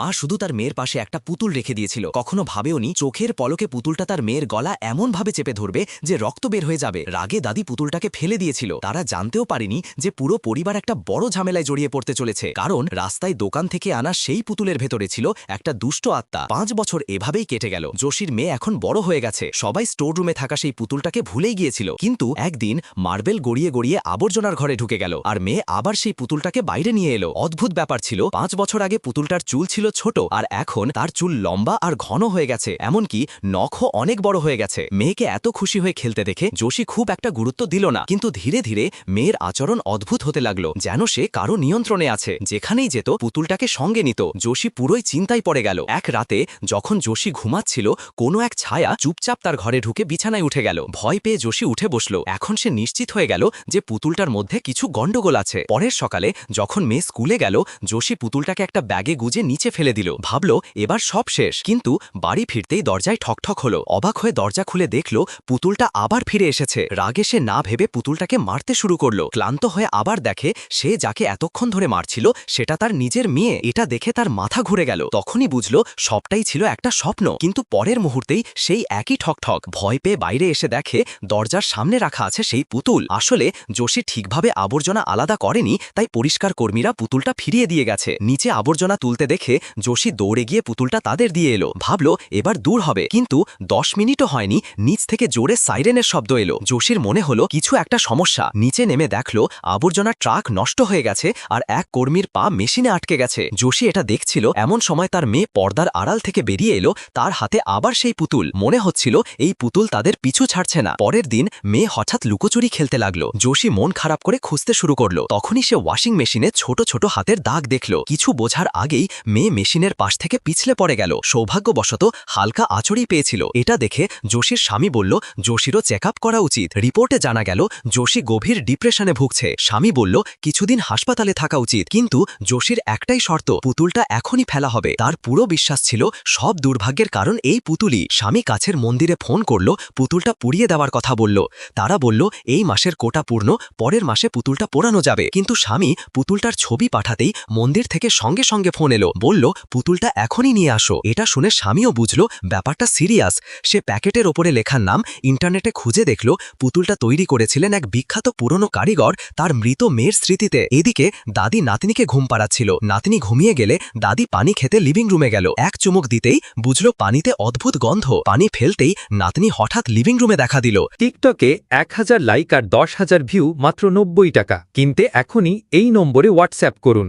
মা শুধু তার মেয়ের পাশে একটা পুতুল রেখে দিয়েছিল। কখনো ভাবেওনি চোখের পলকে পুতুলটা তার মেয়ের গলা এমনভাবে চেপে ধরবে যে রক্ত বের হয়ে যাবে। রাগে দাদি পুতুলটাকে ফেলে দিয়েছিল। তারা জানতেও পারেনি যে পুরো পরিবার একটা বড় ঝামেলায় জড়িয়ে পড়তে চলেছে। কারণ রাস্তায় দোকান থেকে আনা সেই পুতুলের ভেতরে ছিল একটা দুষ্ট আত্মা। পাঁচ বছর এভাবেই কেটে গেল। যোশীর মেয়ে এখন বড় হয়ে গেছে। সবাই স্টোর রুমে থাকা সেই পুতুলটাকে ভুলেই গিয়েছিল। কিন্তু একদিন মার্বেল গড়িয়ে গড়িয়ে আবর্জনার ঘরে ঢুকে গেল। আর মেয়ে আবার সেই পুতুলটাকে বাইরে নিয়ে এলো। অদ্ভুত ব্যাপার ছিল। পাঁচ বছর আগে পুতুলটার চুল ছিল ছোট আর এখন তার চুল লম্বা আর ঘন হয়ে গেছে, এমনকি নখও অনেক বড় হয়ে গেছে। মেয়েকে এত খুশি হয়ে খেলতে দেখে যোশী খুব একটা গুরুত্ব দিল না, কিন্তু ধীরে ধীরে মেয়ের আচরণ অদ্ভুত হতে লাগল, যেন সে কারও নিয়ন্ত্রণে আছে। যেখানেই যেত, পুতুলটাকে সঙ্গে নিত। যোশী পুরোই চিন্তায় পড়ে গেল। এক রাতে যখন যোশী ঘুমাচ্ছিল, কোনো এক ছায়া চুপচাপ তার ঘরে ঢুকে বিছানায় উঠে গেল। ভয় পেয়ে যোশী উঠে বসল। এখন সে নিশ্চিত হয়ে গেল যে পুতুলটার মধ্যে কিছু গন্ডগোল আছে। পরের সকালে যখন মেয়ে স্কুলে গেল, যোশী পুতুলটাকে একটা ব্যাগে গুজে নিচে ফেলে দিল। ভাবল, এবার সব শেষ। কিন্তু বাড়ি ফিরতেই দরজায় ঠকঠক হলো। অবাক হয়ে দরজা খুলে দেখল, পুতুলটা আবার ফিরে এসেছে। রাগে সে না ভেবে পুতুলটাকে মারতে শুরু করল। ক্লান্ত হয়ে আবার দেখে, সে যাকে এতক্ষণ ধরে মারছিল, সেটা তার নিজের মেয়ে। এটা দেখে তার মাথা ঘুরে গেল। তখনই বুঝল, সবটাই ছিল একটা স্বপ্ন। কিন্তু পরের মুহূর্তেই সেই একই ঠকঠক। ভয় পেয়ে বাইরে এসে দেখে, দরজার সামনে রাখা আছে সেই পুতুল। আসলে যোশী ঠিকভাবে আবর্জনা আলাদা করেনি, তাই পরিষ্কার কর্মীরা পুতুলটা ফিরিয়ে দিয়ে গেছে। নিচে আবর্জনা তুলতে দেখে যোশী দৌড়ে গিয়ে পুতুলটা তাদের দিয়ে এলো। ভাবল, এবার দূর হবে। কিন্তু দশ মিনিটও হয়নি, নিচ থেকে জোরে সাইরেনের শব্দ এলো। যোশীর মনে হলো, কিছু একটা সমস্যা। নিচে নেমে দেখল, আবর্জনার ট্রাক নষ্ট হয়ে গেছে আর এক কর্মীর পা মেশিনে আটকে গেছে। যোশী এটা দেখছিল, এমন সময় তার মেয়ে পর্দার আড়াল থেকে বেরিয়ে এলো, তার হাতে আবার সেই পুতুল। মনে হচ্ছিল, এই পুতুল তাদের পিছু ছাড়ছে না। পরের দিন মেয়ে হঠাৎ লুকোচুরি খেলতে লাগল। যোশী মন খারাপ করে খুঁজতে শুরু করল। তখনই সে ওয়াশিং মেশিনে ছোট ছোট হাতের দাগ দেখল। কিছু বোঝার আগেই মেয়ে মেশিনের পাশ থেকে পিছলে পড়ে গেল। সৌভাগ্যবশত হালকা আচড়ই পেয়েছিল। এটা দেখে যোশীর স্বামী বলল, যোশীরও চেক করা উচিত। রিপোর্টে জানা গেল, যোশী গভীর ডিপ্রেশনে ভুগছে। স্বামী বলল, কিছুদিন হাসপাতালে থাকা উচিত, কিন্তু যোশীর একটাই শর্ত, পুতুলটা এখনই ফেলা হবে। তার পুরো বিশ্বাস ছিল, সব দুর্ভাগ্যের কারণ এই পুতুলই। স্বামী কাছের মন্দিরে ফোন করল, পুতুলটা পুড়িয়ে দেওয়ার কথা বলল। তারা বলল, এই মাসের কোটা পূর্ণ, পরের মাসে পুতুলটা পোড়ানো যাবে। কিন্তু স্বামী পুতুলটার ছবি পাঠাতেই মন্দির থেকে সঙ্গে সঙ্গে ফোন এলো। বলল পুতুলটা এখনই নিয়ে আসো। এটা শুনে স্বামীও বুঝল, ব্যাপারটা সিরিয়াস। সে প্যাকেটের ওপরে লেখার নাম ইন্টারনেটে খুঁজে দেখল, পুতুলটা তৈরি করেছিলেন এক বিখ্যাত পুরনো কারিগর তার মৃত মেয়ের স্মৃতিতে। এদিকে দাদি নাতনিকে ঘুম পাড়াচ্ছিল। নাতনি ঘুমিয়ে গেলে দাদি পানি খেতে লিভিং রুমে গেল। এক চুমুক দিতেই বুঝল পানিতে অদ্ভুত গন্ধ। পানি ফেলতেই নাতনি হঠাৎ লিভিং রুমে দেখা দিল। টিকটকে এক হাজার লাইক আর দশ হাজার ভিউ মাত্র নব্বই টাকা। কিনতে এখনই এই নম্বরে হোয়াটসঅ্যাপ করুন।